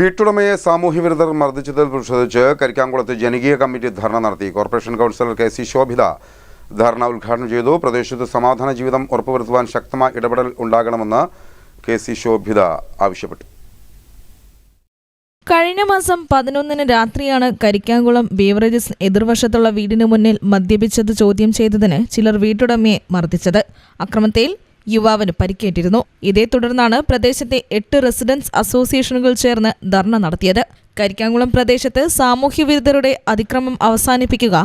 വീട്ടുടമയെ സാമൂഹ്യവിരുദ്ധർ മർദ്ദിച്ചതിൽ പ്രതിഷേധിച്ച് കരിക്കാംകുളത്ത് ജനകീയ കമ്മിറ്റി ധർണ നടത്തി. Corporation councillor K C Shobhitha dharna ഉദ്ഘാടനം ചെയ്തു. പ്രദേശത്ത് സമാധാന ജീവിതം ഉറപ്പുവരുത്തുവാൻ ശക്തമായ ഇടപെടൽ ഉണ്ടാകണമെന്ന് കെ സി ശോഭിത ആവശ്യപ്പെട്ടു. കഴിഞ്ഞ മാസം പതിനൊന്നിന് രാത്രിയാണ് കരിക്കാംകുളം ബീവറേജസ് എതിർവശത്തുള്ള വീടിന് മുന്നിൽ മദ്യപിച്ചത് ചോദ്യം ചെയ്തതിന് ചിലർ വീട്ടുടമയെ മർദ്ദിച്ചത്. അക്രമത്തിൽ യുവാവിന് പരിക്കേറ്റിരുന്നു. ഇതേ തുടർന്നാണ് പ്രദേശത്തെ എട്ട് റെസിഡൻസ് അസോസിയേഷനുകൾ ചേർന്ന് ധർണ നടത്തിയത്. കരിക്കാംകുളം പ്രദേശത്ത് സാമൂഹ്യ വിരുദ്ധരുടെ അതിക്രമം അവസാനിപ്പിക്കുക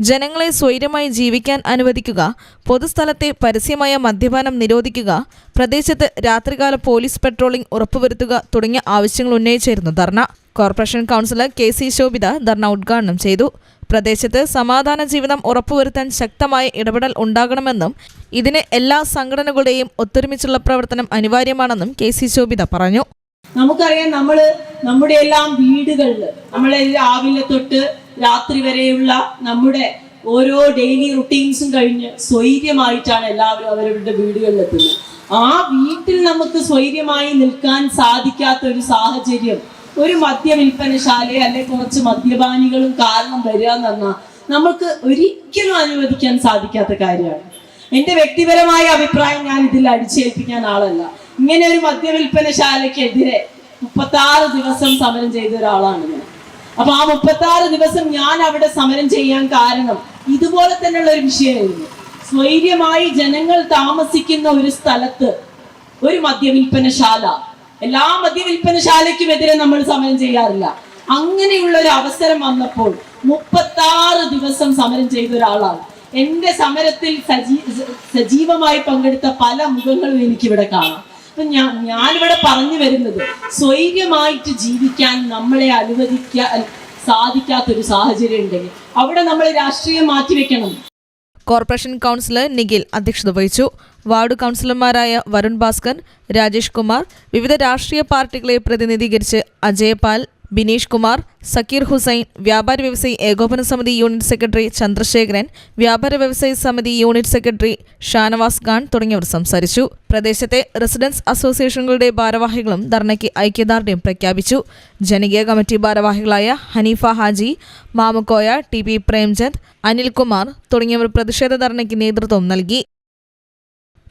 ജനങ്ങളെ സ്വൈര്യമായി ജീവിക്കാൻ അനുവദിക്കുക പൊതുസ്ഥലത്തെ പരസ്യമായ മദ്യപാനം നിരോധിക്കുക പ്രദേശത്ത് രാത്രികാല പോലീസ് പെട്രോളിംഗ് ഉറപ്പുവരുത്തുക തുടങ്ങിയ ആവശ്യങ്ങൾ ഉന്നയിച്ചായിരുന്നു dharna. Corporation councillor K C Shobhitha dharna ഉദ്ഘാടനം ചെയ്തു. പ്രദേശത്ത് സമാധാന ജീവിതം ഉറപ്പുവരുത്താൻ ശക്തമായ ഇടപെടൽ ഉണ്ടാകണമെന്നും ഇതിന് എല്ലാ സംഘടനകളുടെയും ഒത്തൊരുമിച്ചുള്ള പ്രവർത്തനം അനിവാര്യമാണെന്നും കെ സി ശോഭിത പറഞ്ഞു. നമുക്കറിയാം നമ്മൾ നമ്മുടെ എല്ലാം വീടുകളിൽ നമ്മളെ രാവിലെ തൊട്ട് രാത്രി വരെയുള്ള നമ്മുടെ ഓരോ ഡെയിലി റുട്ടീൻസും കഴിഞ്ഞ് സ്വൈര്യമായിട്ടാണ് എല്ലാവരും അവരവരുടെ വീടുകളിൽ എത്തുന്നത്. ആ വീട്ടിൽ നമുക്ക് സ്വൈര്യമായി നിൽക്കാൻ സാധിക്കാത്ത ഒരു സാഹചര്യം ഒരു മദ്യവിൽപ്പനശാലയോ അല്ലെ കുറച്ച് മദ്യപാനികളും കാരണം വരിക എന്ന് പറഞ്ഞാൽ നമുക്ക് ഒരിക്കലും അനുവദിക്കാൻ സാധിക്കാത്ത കാര്യമാണ്. എന്റെ വ്യക്തിപരമായ അഭിപ്രായം ഞാൻ ഇതിൽ അടിച്ചേൽപ്പിക്കാൻ ആളല്ല. ഇങ്ങനെ ഒരു മദ്യവിൽപ്പനശാലയ്ക്കെതിരെ മുപ്പത്തി ആറ് ദിവസം സമരം ചെയ്ത ഒരാളാണ് ഞാൻ. അപ്പൊ ആ മുപ്പത്തി ആറ് ദിവസം ഞാൻ അവിടെ സമരം ചെയ്യാൻ കാരണം ഇതുപോലെ തന്നെയുള്ള ഒരു വിഷയമായിരുന്നു. സ്വൈര്യമായി ജനങ്ങൾ താമസിക്കുന്ന ഒരു സ്ഥലത്ത് ഒരു മദ്യവിൽപ്പനശാല എല്ലാ മദ്യവിൽപ്പനശാലയ്ക്കുമെതിരെ നമ്മൾ സമരം ചെയ്യാറില്ല. അങ്ങനെയുള്ള ഒരു അവസരം വന്നപ്പോൾ മുപ്പത്തി ആറ് ദിവസം സമരം ചെയ്ത ഒരാളാണ്. എന്റെ സമരത്തിൽ സജീ സജീവമായി പങ്കെടുത്ത പല മുഖങ്ങളും എനിക്കിവിടെ കാണാം. അപ്പൊ ഞാൻ ഞാനിവിടെ പറഞ്ഞു വരുന്നത് സ്വൈര്യമായിട്ട് ജീവിക്കാൻ നമ്മളെ അനുവദിക്കാൻ സാധിക്കാത്തൊരു സാഹചര്യം ഉണ്ടെങ്കിൽ അവിടെ നമ്മൾ രാഷ്ട്രീയം മാറ്റിവെക്കണം. കോർപ്പറേഷൻ കൗൺസിലർ നിഖിൽ അധ്യക്ഷത വഹിച്ചു. വാർഡ് കൗൺസിലർമാരായ വരുൺ ഭാസ്കർ രാജേഷ് കുമാർ വിവിധ രാഷ്ട്രീയ പാർട്ടികളെ പ്രതിനിധീകരിച്ച് അജയപാൽ ബിനീഷ് കുമാർ സക്കീർ ഹുസൈൻ വ്യാപാര വ്യവസായി ഏകോപന സമിതി യൂണിറ്റ് സെക്രട്ടറി ചന്ദ്രശേഖരൻ വ്യാപാര വ്യവസായി സമിതി യൂണിറ്റ് സെക്രട്ടറി ഷാനവാസ് ഖാൻ തുടങ്ങിയവർ സംസാരിച്ചു. പ്രദേശത്തെ റെസിഡൻസ് അസോസിയേഷനുകളുടെ ഭാരവാഹികളും ധർണയ്ക്ക് ഐക്യദാർഢ്യം പ്രഖ്യാപിച്ചു. ജനകീയ കമ്മിറ്റി ഭാരവാഹികളായ ഹനീഫ ഹാജി മാമുക്കോയ ടി പി പ്രേംചന്ദ് അനിൽകുമാർ തുടങ്ങിയവർ പ്രതിഷേധ ധർണയ്ക്ക് നേതൃത്വം നൽകി.